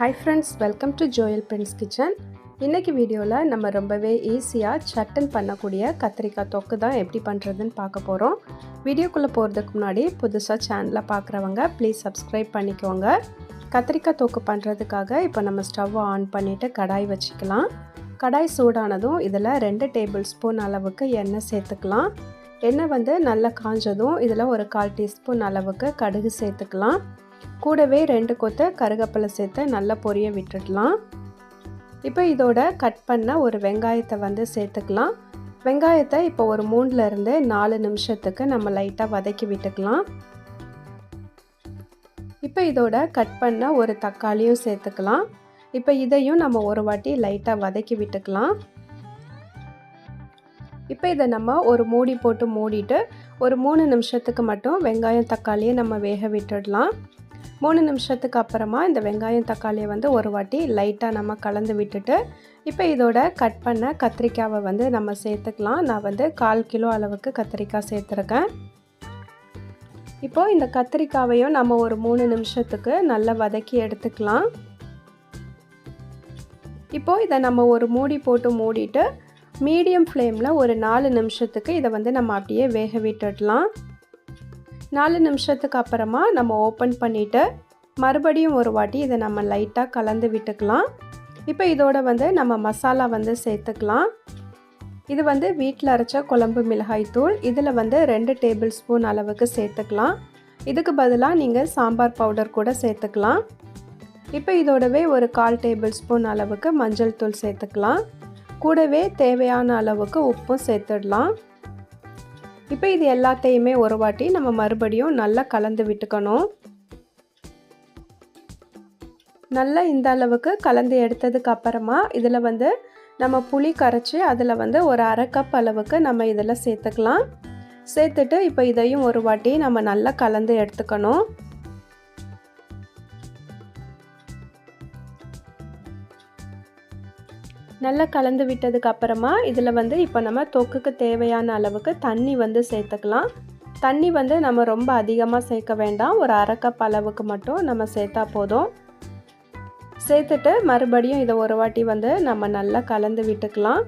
Hi friends welcome to Joel Prince kitchen இன்றைக்கி வீடியோவில் நம்ம ரொம்பவே ஈஸியாக சட்டன் பண்ணக்கூடிய கத்திரிக்காய் தொக்கு தான் எப்படி பண்ணுறதுன்னு பார்க்க போகிறோம் வீடியோக்குள்ளே போகிறதுக்கு முன்னாடி புதுசாக சேனலை பார்க்குறவங்க ப்ளீஸ் சப்ஸ்கிரைப் பண்ணிக்கோங்க. கத்திரிக்காய் தொக்கு பண்ணுறதுக்காக இப்போ நம்ம ஸ்டவ்வை ஆன் பண்ணிவிட்டு கடாய் வச்சுக்கலாம். கடாய் சூடானதும் இதில் ரெண்டு டேபிள் ஸ்பூன் அளவுக்கு எண்ணெய் சேர்த்துக்கலாம். எண்ணெய் வந்து நல்லா காஞ்சதும் இதில் ஒரு கால் டீஸ்பூன் அளவுக்கு கடுகு சேர்த்துக்கலாம். கூடவே ரெண்டு கொத்து கருகப்பிலை சேர்த்து நல்லா பொரிய விட்டுடலாம். இப்போ இதோட கட் பண்ண ஒரு வெங்காயத்தை வந்து சேர்த்துக்கலாம். வெங்காயத்தை இப்போ ஒரு மூணுலேருந்து நாலு நிமிஷத்துக்கு நம்ம லைட்டாக வதக்கி விட்டுக்கலாம். இப்போ இதோட கட் பண்ண ஒரு தக்காளியும் சேர்த்துக்கலாம். இப்போ இதையும் நம்ம ஒரு வாட்டி லைட்டாக வதக்கி விட்டுக்கலாம். இப்போ இதை நம்ம ஒரு மூடி போட்டு மூடிட்டு ஒரு மூணு நிமிஷத்துக்கு மட்டும் வெங்காயம் தக்காளியை நம்ம வேக விட்டுடலாம். மூணு நிமிஷத்துக்கு அப்புறமா இந்த வெங்காயம் தக்காளியை வந்து ஒரு வாட்டி லைட்டாக நம்ம கலந்து விட்டுட்டு இப்போ இதோட கட் பண்ண கத்திரிக்காவை வந்து நம்ம சேர்த்துக்கலாம். நான் வந்து கால் கிலோ அளவுக்கு கத்திரிக்காய் சேர்த்துருக்கேன். இப்போது இந்த கத்திரிக்காவையும் நம்ம ஒரு மூணு நிமிஷத்துக்கு நல்லா வதக்கி எடுத்துக்கலாம். இப்போது இதை நம்ம ஒரு மூடி போட்டு மூடிட்டு மீடியம் ஃப்ளேமில் ஒரு நாலு நிமிஷத்துக்கு இதை வந்து நம்ம அப்படியே வேக விட்டுடலாம். நாலு நிமிஷத்துக்கு அப்புறமா நம்ம ஓப்பன் பண்ணிவிட்டு மறுபடியும் ஒரு வாட்டி இதை நம்ம லைட்டாக கலந்து விட்டுக்கலாம். இப்போ இதோட வந்து நம்ம மசாலா வந்து சேர்த்துக்கலாம். இது வந்து வீட்டில் அரைச்ச குழம்பு மிளகாய் தூள். இதில் வந்து ரெண்டு டேபிள் ஸ்பூன் அளவுக்கு சேர்த்துக்கலாம். இதுக்கு பதிலாக நீங்கள் சாம்பார் பவுடர் கூட சேர்த்துக்கலாம். இப்போ இதோடவே ஒரு கால் டேபிள் ஸ்பூன் அளவுக்கு மஞ்சள் தூள் சேர்த்துக்கலாம். கூடவே தேவையான அளவுக்கு உப்பும் சேர்த்துடலாம். இப்போ இது எல்லாத்தையுமே ஒரு வாட்டி நம்ம மறுபடியும் நல்லா கலந்து விட்டுக்கணும். நல்லா இந்த அளவுக்கு கலந்து எடுத்ததுக்கு அப்புறமா இதில் வந்து நம்ம புளி கரைச்சி அதில் வந்து ஒரு அரை கப் அளவுக்கு நம்ம இதில் சேர்த்துக்கலாம். சேர்த்துட்டு இப்போ இதையும் ஒரு வாட்டி நம்ம நல்லா கலந்து எடுத்துக்கணும். நல்லா கலந்து விட்டதுக்கு அப்புறமா இதில் வந்து இப்போ நம்ம தொக்குக்கு தேவையான அளவுக்கு தண்ணி வந்து சேர்த்துக்கலாம். தண்ணி வந்து நம்ம ரொம்ப அதிகமாக சேர்க்க வேண்டாம். ஒரு அரை கப் அளவுக்கு மட்டும் நம்ம சேர்த்தா போதும். சேர்த்துட்டு மறுபடியும் இதை ஒரு வாட்டி வந்து நம்ம நல்லா கலந்து விட்டுக்கலாம்.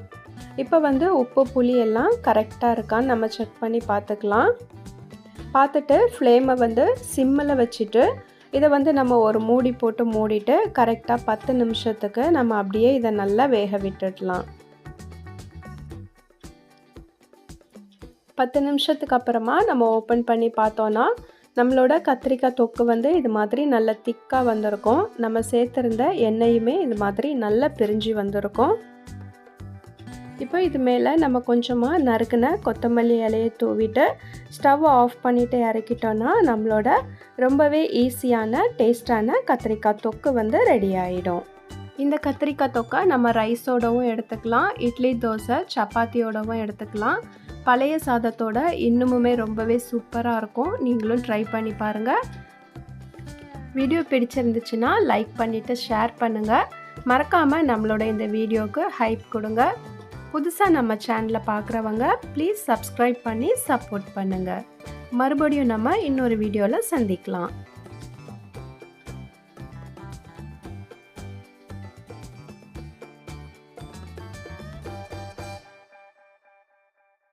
இப்போ வந்து உப்பு புளி எல்லாம் கரெக்டாக இருக்கான்னு நம்ம செக் பண்ணி பார்த்துக்கலாம். பார்த்துட்டு ஃப்ளேமை வந்து சிம்மில் வச்சுட்டு இதை வந்து நம்ம ஒரு மூடி போட்டு மூடிட்டு கரெக்டாக பத்து நிமிஷத்துக்கு நம்ம அப்படியே இதை நல்லா வேக விட்டுடலாம். பத்து நிமிஷத்துக்கு அப்புறமா நம்ம ஓப்பன் பண்ணி பார்த்தோன்னா நம்மளோட கத்திரிக்காய் தொக்கு வந்து இது மாதிரி நல்ல திக்காக வந்திருக்கும். நம்ம சேர்த்துருந்த எண்ணெயுமே இது மாதிரி நல்லா பிரிஞ்சு வந்திருக்கும். இப்போ இது மேலே நம்ம கொஞ்சமாக நறுக்குன கொத்தமல்லி இலையை தூவிட்டு ஸ்டவ் ஆஃப் பண்ணிவிட்டு இறக்கிட்டோன்னா நம்மளோட ரொம்பவே ஈஸியான டேஸ்டான கத்திரிக்காய் தொக்கு வந்து ரெடி ஆகிடும் இந்த கத்திரிக்காய் தொக்கை நம்ம ரைஸோடவும் எடுத்துக்கலாம் இட்லி தோசை சப்பாத்தியோடவும் எடுத்துக்கலாம். பழைய சாதத்தோட இன்னுமுமே ரொம்பவே சூப்பராக இருக்கும். நீங்களும் ட்ரை பண்ணி பாருங்கள் வீடியோ பிடிச்சிருந்துச்சுன்னா லைக் பண்ணிவிட்டு ஷேர் பண்ணுங்கள் மறக்காமல் நம்மளோட இந்த வீடியோவுக்கு ஹைப் கொடுங்க. புதுசாக நம்ம சேனலை பார்க்குறவங்க ப்ளீஸ் சப்ஸ்கிரைப் பண்ணி சப்போர்ட் பண்ணுங்கள் மறுபடியும் நம்ம இன்னொரு வீடியோவில் சந்திக்கலாம்.